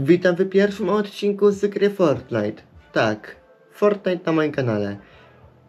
Witam w pierwszym odcinku z gry Fortnite. Tak, Fortnite na moim kanale.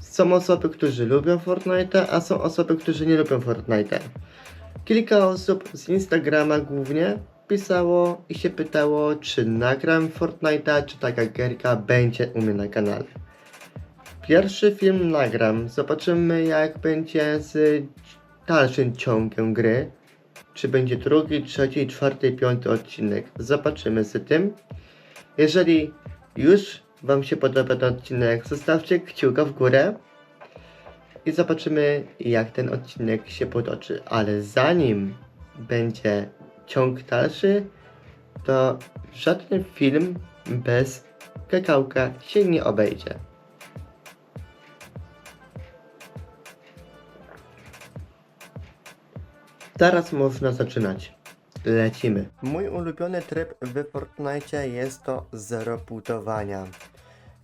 Są osoby, którzy lubią Fortnite, a są osoby, którzy nie lubią Fortnite. Kilka osób z Instagrama głównie pisało i się pytało, czy nagram Fortnite'a, czy taka gierka będzie u mnie na kanale. Pierwszy film nagram, zobaczymy jak będzie z dalszym ciągiem gry. Czy będzie drugi, trzeci, czwarty, piąty odcinek. Zobaczymy z tym. Jeżeli już Wam się podoba ten odcinek, zostawcie kciuka w górę i zobaczymy jak ten odcinek się potoczy. Ale zanim będzie ciąg dalszy, to żaden film bez kakałka się nie obejdzie. Teraz można zaczynać. Lecimy. Mój ulubiony tryb w Fortnite jest to zero budowania.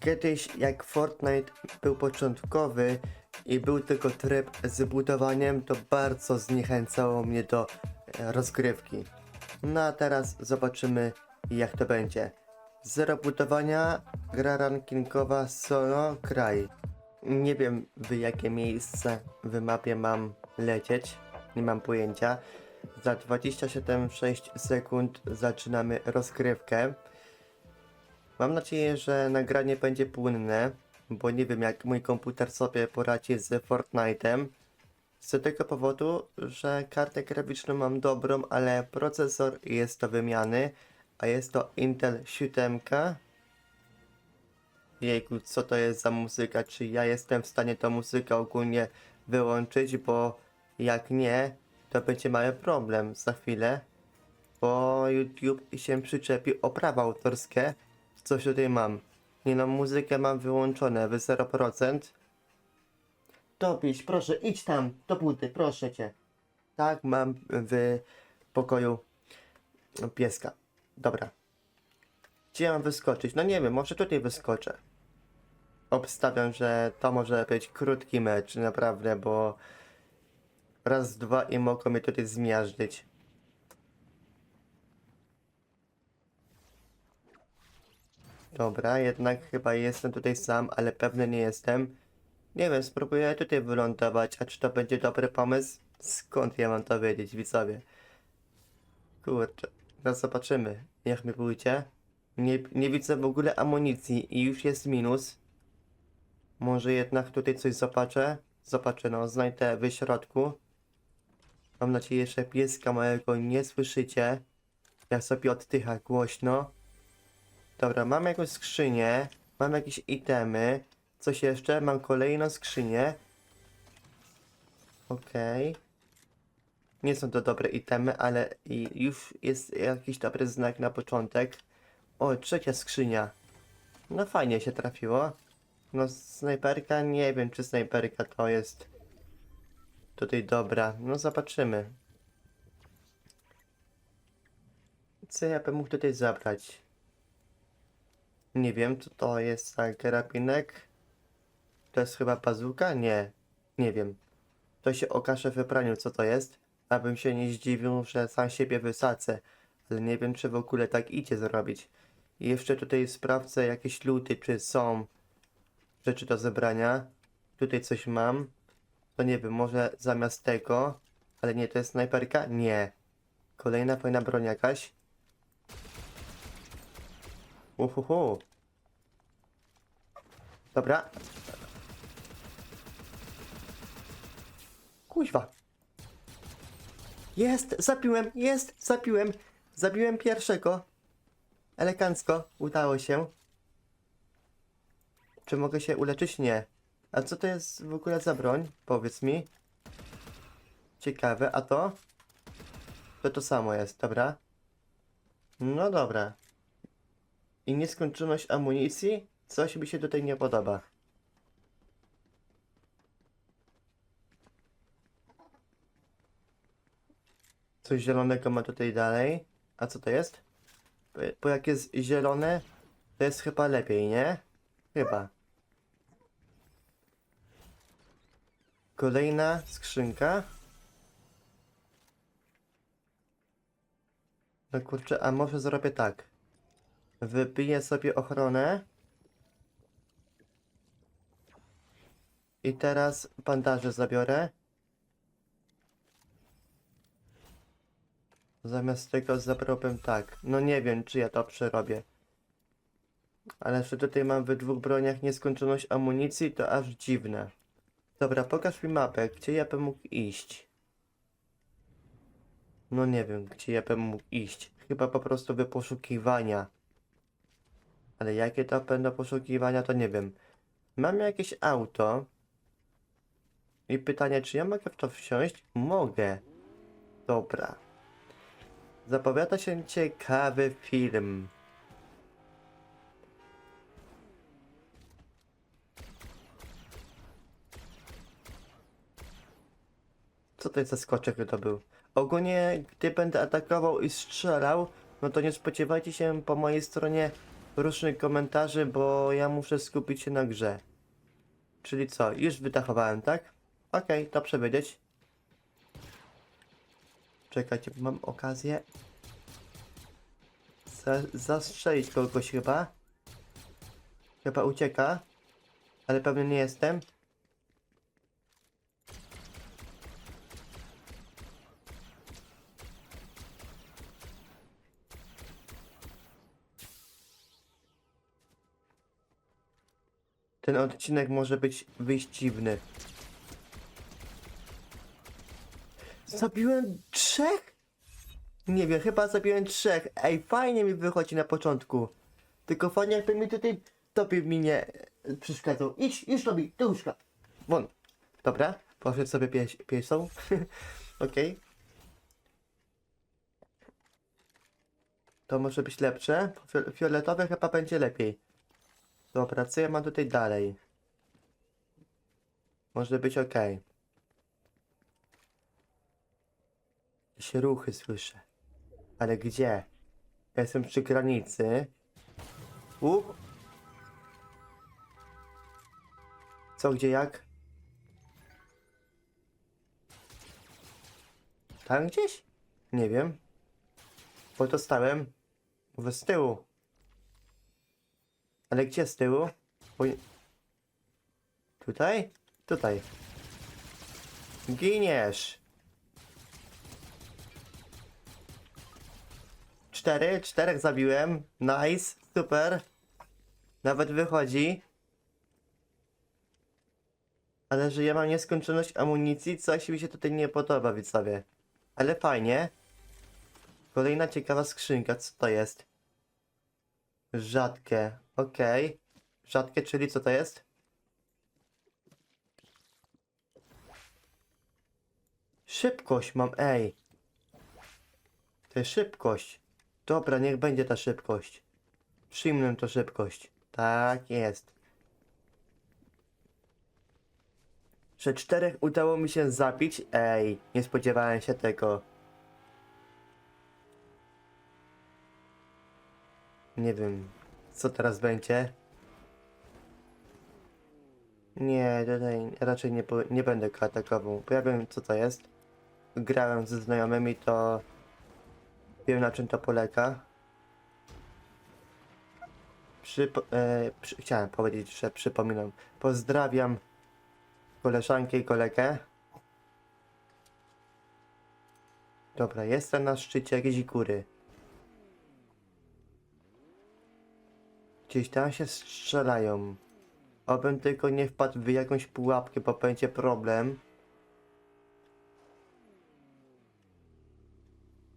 Kiedyś jak Fortnite był początkowy i był tylko tryb z budowaniem, to bardzo zniechęcało mnie do e, rozgrywki. No a teraz zobaczymy jak to będzie. Zero budowania, gra rankingowa solo kraj. Nie wiem w jakie miejsce w mapie mam lecieć, nie mam pojęcia. Za 27,6 sekund zaczynamy rozgrywkę. Mam nadzieję, że nagranie będzie płynne, bo nie wiem jak mój komputer sobie poradzi z Fortnite'em. Z tego powodu, że kartę graficzną mam dobrą, ale procesor jest do wymiany, a jest to Intel 7. Jejku, co to jest za muzyka? Czy ja jestem w stanie tą muzykę ogólnie wyłączyć, bo jak nie, to będzie mały problem za chwilę, bo YouTube się przyczepi o prawa autorskie. Coś tutaj mam. Nie no, muzykę mam wyłączone w 0%. Topiś, proszę, idź tam, do budy, proszę cię. Tak, mam w pokoju pieska. Dobra. Gdzie mam wyskoczyć? No nie wiem, może tutaj wyskoczę. Obstawiam, że to może być krótki mecz, naprawdę, bo raz, dwa i mogą mnie tutaj zmiażdżyć. Dobra, jednak chyba jestem tutaj sam, ale pewny nie jestem. Nie wiem, spróbuję tutaj wylądować, a czy to będzie dobry pomysł? Skąd ja mam to wiedzieć, widzowie? Kurczę, no zobaczymy, jak mi pójdzie. Nie, nie widzę w ogóle amunicji i już jest minus. Może jednak tutaj coś zobaczę? Zobaczę, no, znajdę w środku. Mam nadzieję, że pieska mojego nie słyszycie. Ja sobie oddycha głośno. Dobra, mam jakąś skrzynię. Mam jakieś itemy. Coś jeszcze? Mam kolejną skrzynię. Okej. Nie są to dobre itemy, ale już jest jakiś dobry znak na początek. O, trzecia skrzynia. No fajnie się trafiło. No snajperka, nie wiem czy snajperka to jest tutaj dobra. No zobaczymy. Co ja bym mógł tutaj zabrać? Nie wiem, co to jest za karabinek. To jest chyba bazuka? Nie. Nie wiem. To się okaże w praniu, co to jest. Abym się nie zdziwił, że sam siebie wysadzę. Ale nie wiem, czy w ogóle tak idzie zrobić. I jeszcze tutaj sprawdzę jakieś luty, czy są rzeczy do zebrania. Tutaj coś mam. To nie wiem, może zamiast tego. Ale nie, to jest snajperka? Nie. Kolejna fajna broń jakaś. Uhuhu. Dobra. Kuźwa. Jest, zabiłem, jest, zabiłem. Zabiłem pierwszego. Elegancko, udało się. Czy mogę się uleczyć? Nie. A co to jest w ogóle za broń? Powiedz mi. Ciekawe, a to? To to samo jest, dobra. No dobra. I nieskończoność amunicji? Coś mi się tutaj nie podoba. Coś zielonego ma tutaj dalej. A co to jest? Bo- jak jest zielone, to jest chyba lepiej, nie? Chyba. Kolejna skrzynka. No kurczę, a może zrobię tak. Wypiję sobie ochronę. I teraz bandaże zabiorę. Zamiast tego zabrałbym tak. No nie wiem, czy ja to przerobię. Ale że tutaj mam we dwóch broniach nieskończoność amunicji, to aż dziwne. Dobra, pokaż mi mapę, gdzie ja bym mógł iść. No nie wiem, gdzie ja bym mógł iść. Chyba po prostu wy poszukiwania. Ale jakie to będą poszukiwania, to nie wiem. Mam jakieś auto. I pytanie, czy ja mogę w to wsiąść? Mogę. Dobra. Zapowiada się ciekawy film. Co to jest za skoczek to był? Ogólnie, gdy będę atakował i strzelał, no to nie spodziewajcie się po mojej stronie różnych komentarzy, bo ja muszę skupić się na grze. Czyli co, już wydachowałem, tak? Okej, dobrze wiedzieć. Czekajcie, mam okazję za zastrzelić kogoś chyba. Chyba ucieka, ale pewnie nie jestem. Ten odcinek może być wyjściwny. Zabiłem trzech? Nie wiem, chyba zabiłem trzech. Ej, fajnie mi wychodzi na początku. Tylko fajnie jakby mi tutaj tobie mi nie przeszkadzał. Idź, idź Tobi, do łóżka. Won. Dobra, poszedł sobie pies piesą. Okej. To może być lepsze. Fio- Fioletowe chyba będzie lepiej. Dobra, co ja mam tutaj dalej? Może być ok. Jakieś ruchy słyszę. Ale gdzie? Ja jestem przy granicy. U. Co, gdzie, jak? Tam gdzieś? Nie wiem. Bo to stałem. Z tyłu. Ale gdzie z tyłu? Tutaj? Tutaj. Giniesz! Cztery, czterech zabiłem. Nice, super. Nawet wychodzi. Ale że ja mam nieskończoność amunicji, coś mi się tutaj nie podoba, widzowie. Ale fajnie. Kolejna ciekawa skrzynka, co to jest? Rzadkie, okej. Rzadkie, czyli co to jest? Szybkość mam, ej. To jest szybkość. Dobra, niech będzie ta szybkość. Przyjmę to szybkość. Tak jest. Że czterech udało mi się zabić? Ej, nie spodziewałem się tego. Nie wiem, co teraz będzie. Nie, tutaj raczej nie, nie będę go atakował, bo ja wiem co to jest. Grałem ze znajomymi, to wiem na czym to polega. Przypo- e, przy, chciałem powiedzieć, że przypominam. Pozdrawiam koleżankę i kolegę. Dobra, jestem na szczycie jakiejś góry. Gdzieś tam się strzelają. Obym tylko nie wpadł w jakąś pułapkę, bo będzie problem.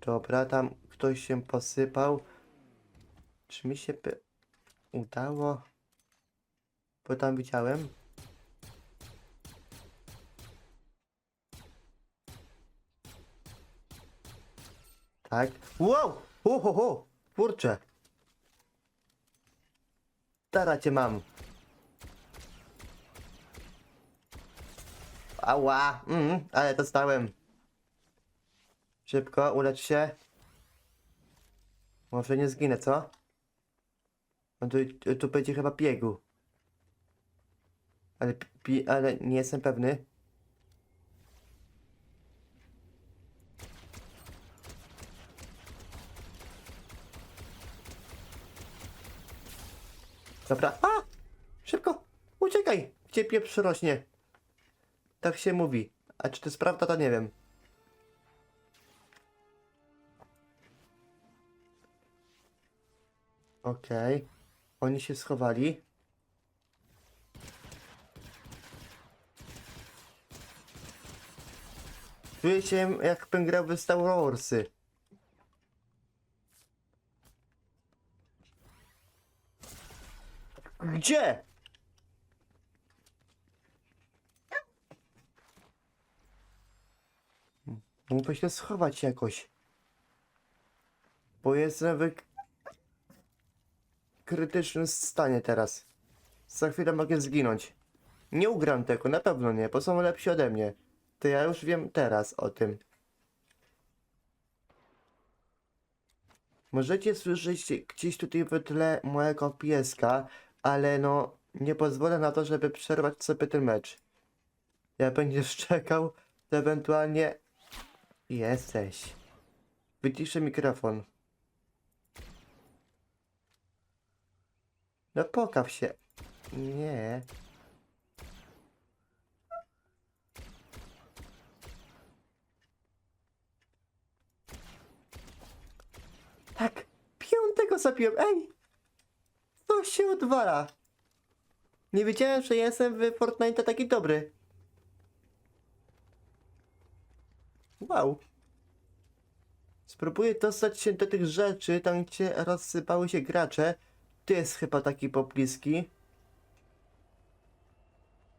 Dobra, tam ktoś się posypał. Czy mi się udało? Bo tam widziałem. Tak. Wow! Ho, ho, ho! Kurczę! Teraz cię mam. Ała! Mm, ale dostałem. Szybko, ulecz się. Może nie zginę, co? No tu, tu będzie chyba biegu. Ale, pi, ale nie jestem pewny. Dobra. A! Szybko! Uciekaj! Gdzie pieprz rośnie? Tak się mówi. A czy to jest prawda, to nie wiem. Okej. Oni się schowali. Czuję się jakbym grał w Star Warsy. Gdzie? Muszę się schować jakoś. Bo jestem w krytycznym stanie teraz. Za chwilę mogę zginąć. Nie ugram tego, na pewno nie, bo są lepsi ode mnie. To ja już wiem teraz o tym. Możecie słyszeć gdzieś tutaj w tle mojego pieska, ale no nie pozwolę na to, żeby przerwać sobie ten mecz. Jak będziesz czekał, to ewentualnie jesteś. Wyciszę mikrofon. No pokaw się. Nie. Tak, piątego zabiłem. Ej! To się odwala. Nie wiedziałem, że jestem w Fortnite taki dobry. Wow. Spróbuję dostać się do tych rzeczy, tam gdzie rozsypały się gracze. Tu jest chyba taki pobliski.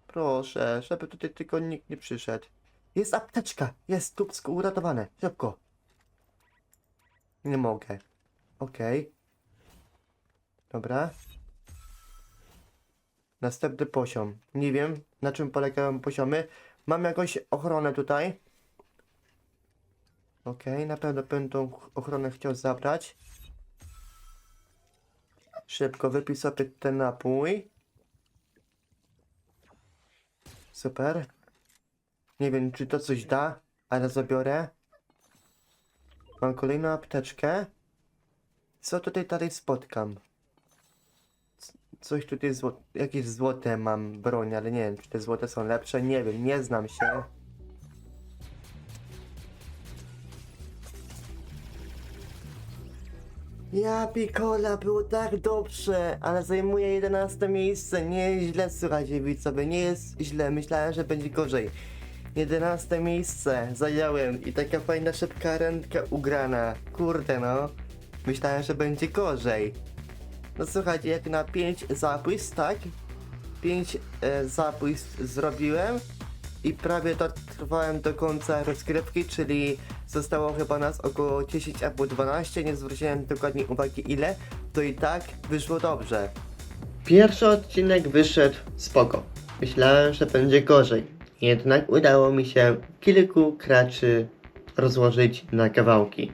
Proszę, żeby tutaj tylko nikt nie przyszedł. Jest apteczka! Jest tubsko uratowane. Szybko. Nie mogę. Okej. Dobra. Następny poziom. Nie wiem, na czym polegają poziomy. Mam jakąś ochronę tutaj. Okej, na pewno będę tą ochronę chciał zabrać. Szybko wypij sobie ten napój. Super. Nie wiem, czy to coś da, ale zabiorę. Mam kolejną apteczkę. Co tutaj dalej spotkam? Coś tutaj zło... Jakieś złote mam broń, ale nie wiem, czy te złote są lepsze. Nie wiem, nie znam się. Ja Pikola było tak dobrze, ale zajmuje 11 miejsce. Nie jest źle, słuchajcie widzowie, nie jest źle. Myślałem, że będzie gorzej. 11 miejsce zająłem i taka fajna szybka ręka ugrana. Kurde no. Myślałem, że będzie gorzej. No słuchajcie, jak na 5 zabójstw, tak? 5 e, zabójstw zrobiłem i prawie dotrwałem do końca rozgrywki, czyli zostało chyba nas około 10 albo 12, nie zwróciłem dokładnie uwagi ile, to i tak wyszło dobrze. Pierwszy odcinek wyszedł spoko. Myślałem, że będzie gorzej. Jednak udało mi się kilku kraczy rozłożyć na kawałki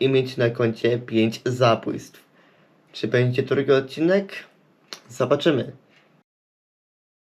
i mieć na koncie 5 zabójstw. Czy będzie drugi odcinek? Zobaczymy.